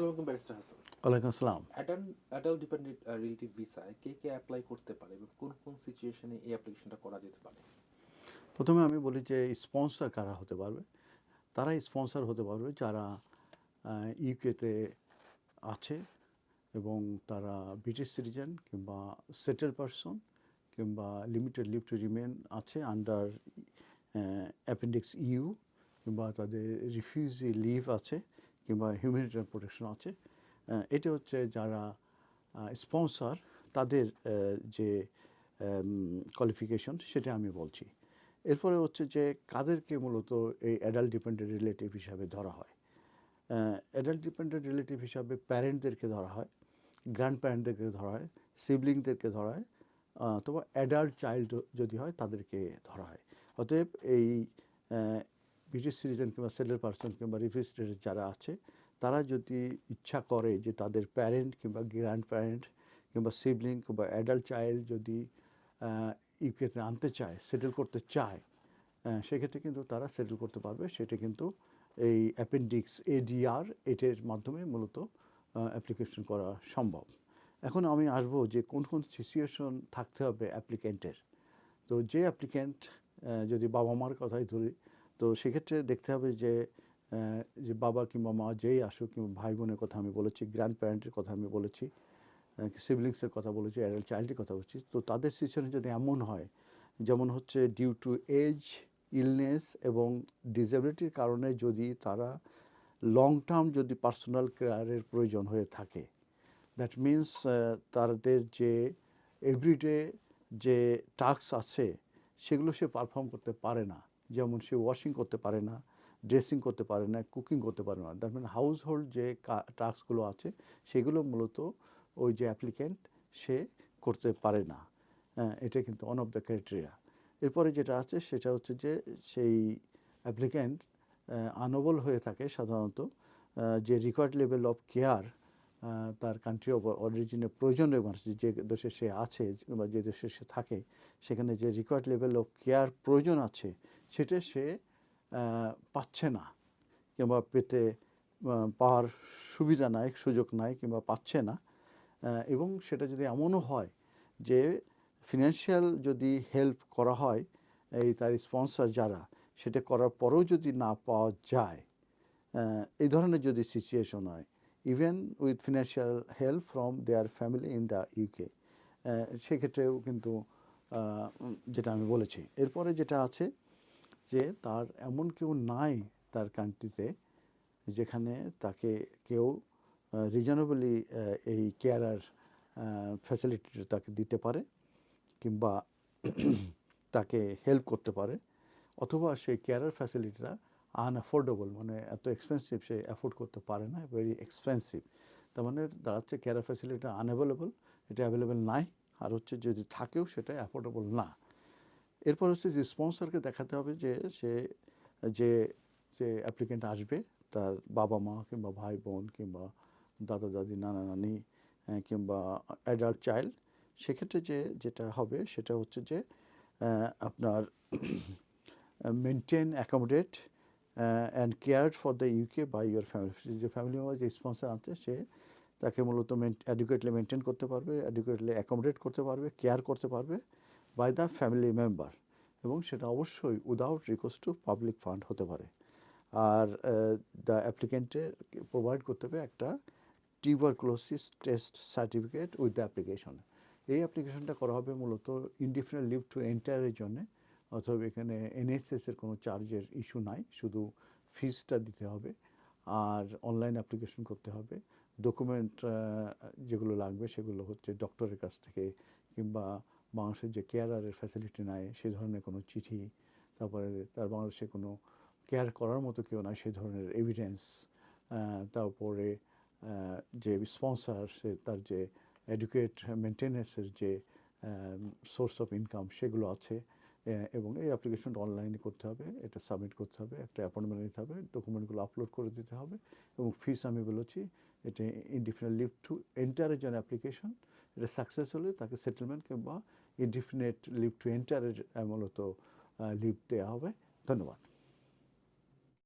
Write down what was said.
আসসালামু আলাইকুম ব্যারিস্টার হাসান। ওয়ালাইকুম আসসালাম। অ্যাডাল্ট ডিপেন্ডেন্ট রিলেটিভ ভিসায় কে কে অ্যাপ্লাই করতে পারে এবং কোন কোন সিচুয়েশনে এই অ্যাপ্লিকেশনটা করা যেতে পারে? প্রথমে আমি বলি যে স্পন্সর কারা হতে পারবে? তারা স্পন্সর হতে পারবে যারা ইউকেতে আছে এবং তারা ব্রিটিশ সিটিজেন কিংবা সেটেল পারসন কিংবা লিমিটেড লিভ টু রিমেন আছে আন্ডার অ্যাপেন্ডিক্স ইউ কিংবা তাদের রিফিউজি লিভ আছে। কিংবা হিউম্যানিটারিয়ান প্রোটেকশন আছে। এটা হচ্ছে যারা স্পন্সর তাদের যে কোয়ালিফিকেশন সেটা আমি বলছি। এরপরে হচ্ছে যে কাদেরকে মূলত এই অ্যাডাল্ট ডিপেন্ডেন্ট রিলেটিভ হিসাবে ধরা হয়। অ্যাডাল্ট ডিপেন্ডেন্ট রিলেটিভ হিসাবে প্যারেন্টদেরকে ধরা হয় গ্র্যান্ড প্যারেন্টদেরকে ধরা হয় সিবলিংদেরকে ধরা হয়, অথবা অ্যাডাল্ট চাইল্ড যদি হয় তাদেরকে ধরা হয়। অতএব এই ব্রিটিশ সিটিজেন কিংবা সেটেল পার্সন কিংবা রিফিউজিটেড যারা আছে, তারা যদি ইচ্ছা করে যে তাদের প্যারেন্ট কিংবা গ্র্যান্ড প্যারেন্ট কিংবা সিবলিং কিংবা অ্যাডাল্ট চাইল্ড যদি ইউকেতে আনতে চায় সেটেল করতে চায় সেক্ষেত্রে কিন্তু তারা সেটেল করতে পারবে। সেটা কিন্তু এই অ্যাপেন্ডিক্স এডিআর এটার মাধ্যমে মূলত অ্যাপ্লিকেশন করা সম্ভব। এখন আমি আসব যে কোন কোন সিচুয়েশন থাকতে হবে অ্যাপ্লিকেন্টের তো যে অ্যাপ্লিক্যান্ট যদি বাবা মার কথাই ধরি তো সেক্ষেত্রে দেখতে হবে যে যে বাবা কিংবা মা যেই আসুক কিংবা ভাই বোনের কথা আমি বলেছি গ্র্যান্ড প্যারেন্টের কথা আমি বলেছি সিবলিংসের কথা বলেছি অ্যাডাল্ট চাইল্ডের কথা বলছি, তো তাদের সিচুয়েশন যদি এমন হয়, যেমন হচ্ছে ডিউ টু এজ ইলনেস এবং ডিসেবিলিটির কারণে যদি তারা লং টার্ম যদি পার্সোনাল কেয়ারের প্রয়োজন হয়ে থাকে দ্যাট মিন্স তাদের যে এভরিডে যে টাস্ক আছে, সেগুলো সে পারফর্ম করতে পারে না। যেমন সে ওয়াশিং করতে পারে না ড্রেসিং করতে পারে না কুকিং করতে পারে না। দ্যাট মিন হাউস হোল্ড যে টাস্কগুলো আছে সেগুলো মূলত ওই যে অ্যাপ্লিক্যান্ট সে করতে পারে না। হ্যাঁ, এটা কিন্তু ওয়ান অফ দ্য ক্রাইটেরিয়া এরপরে যেটা আছে সেটা হচ্ছে যে সেই অ্যাপ্লিক্যান্ট আনবল হয়ে থাকে সাধারণত যে রিকোয়ার্ড লেভেল অফ কেয়ার তার কান্ট্রি অফ অরিজিনের প্রয়োজন এবং যে দেশে সে আছে বা যে দেশে সে থাকে, সেখানে যে রিকোয়ার্ড লেভেল অফ কেয়ার প্রয়োজন আছে, সেটা সে পাচ্ছে না কিংবা পেতে পাওয়ার সুবিধা নাই, সুযোগ নাই কিংবা পাচ্ছে না। এবং সেটা যদি এমনও হয় যে ফিনান্সিয়াল যদি হেল্প করা হয়, এই তার স্পন্সর যারা, সেটা করার পরেও যদি না পাওয়া যায় এই ধরনের যদি সিচুয়েশন হয় even with financial help from their family in the UK সেক্ষেত্রেও কিন্তু যেটা আমি বলেছি, এরপরে যেটা আছে যে তার এমন কেউ নাই তার কান্ট্রিতে যেখানে তাকে কেউ রিজনেবলি এই কেয়ারার ফ্যাসিলিটিটা তাকে দিতে পারে কিংবা তাকে হেল্প করতে পারে, অথবা সেই কেয়ারার ফ্যাসিলিটিটা আনঅ্যাফোর্ডেবল মানে এত এক্সপেন্সিভ সে অ্যাফোর্ড করতে পারে না ভেরি এক্সপেন্সিভ তার মানে দাঁড়াচ্ছে কেয়ারার ফ্যাসিলিটি আনঅ্যাভেলেবল এটা অ্যাভেলেবেল নাই, আর হচ্ছে যদি থাকেও সেটা অ্যাফোর্ডেবল না। এরপর হচ্ছে যে স্পন্সরকে দেখাতে হবে যে সে, যে যে অ্যাপ্লিকেন্ট আসবে, তার বাবা মা কিংবা ভাই বোন কিংবা দাদা দাদি, নানা নানি কিংবা অ্যাডাল্ট চাইল্ড সেক্ষেত্রে যে, যেটা হবে সেটা হচ্ছে যে আপনার maintain accommodate and care for the UK by your family যে ফ্যামিলি মেম্বার যে স্পন্সর আছে, সে তাকে মূলত অ্যাডুকেটলি মেনটেন করতে পারবে অ্যাডুকেটলি অ্যাকোমোডেট করতে পারবে কেয়ার করতে পারবে বাই দ্য ফ্যামিলি মেম্বার এবং সেটা অবশ্যই without request to public fund হতে পারে। আর দ্য অ্যাপ্লিকেন্টে প্রোভাইড করতে হবে একটা tuberculosis test certificate with the application এই অ্যাপ্লিকেশনটা করা হবে মূলত ইনডিফিনিট লিভ টু এন্টারের জন্যে। অথবা এখানে এনএসএস এর কোনো চার্জের ইস্যু নাই, শুধু ফিজটা দিতে হবে আর অনলাইন অ্যাপ্লিকেশন করতে হবে। ডকুমেন্ট যেগুলো লাগবে সেগুলো হচ্ছে ডক্টরের কাছ থেকে কিংবা বাংলাদেশের যে কেয়ারারের ফ্যাসিলিটি নাই, সে ধরনের কোনো চিঠি, তারপরে তার বাংলাদেশে কোনো কেয়ার করার মতো কেউ নাই, সে ধরনের এভিডেন্স তারপরে যে স্পন্সার সে তার যে এডুকেট মেনটেন্যান্সের যে সোর্স অফ ইনকাম সেগুলো আছে। এবং এই অ্যাপ্লিকেশনটা অনলাইনে করতে হবে, এটা সাবমিট করতে হবে, একটা অ্যাপয়েন্টমেন্ট নিতে হবে ডকুমেন্টগুলো আপলোড করে দিতে হবে, এবং ফিস আমি বলেছি, এটা ইনডিফিনিট লিভ টু এন্টারের জন্য অ্যাপ্লিকেশন এটা সাকসেস হলে তাকে সেটেলমেন্ট কিংবা ইনডিফিনিট লিভ টু এন্টারের মূলত লিভ দেওয়া হবে। ধন্যবাদ।